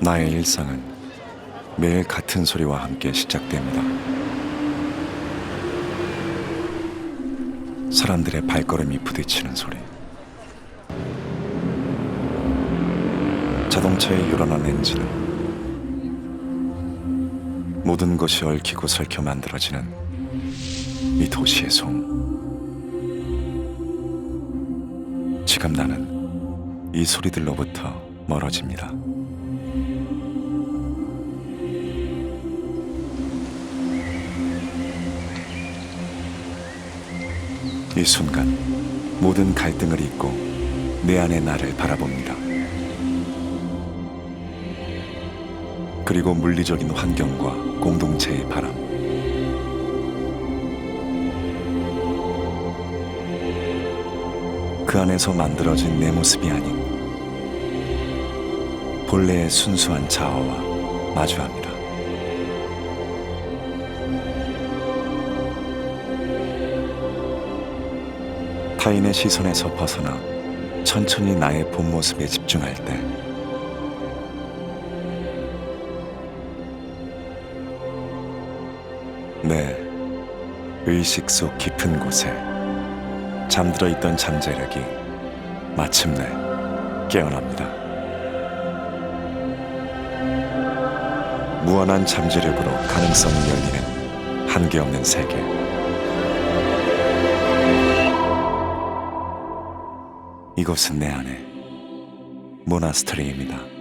나의 일상은 매일 같은 소리와 함께 시작됩니다. 사람들의 발걸음이 부딪히는 소리. 자동차의 요란한 엔진음. 모든 것이 얽히고 설켜 만들어지는 이 도시의 송. 지금 나는 이 소리들로부터 멀어집니다. 이 순간 모든 갈등을 잊고 내 안의 나를 바라봅니다. 그리고 물리적인 환경과 공동체의 바람. 그 안에서 만들어진 내 모습이 아닌 본래의 순수한 자아와 마주합니다. 타인의 시선에서 벗어나 천천히 나의 본 모습에 집중할 때 내 의식 속 깊은 곳에 잠들어 있던 잠재력이 마침내 깨어납니다. 무한한 잠재력으로 가능성이 열리는 한계 없는 세계. 이곳은 내 안의 모나스터리입니다.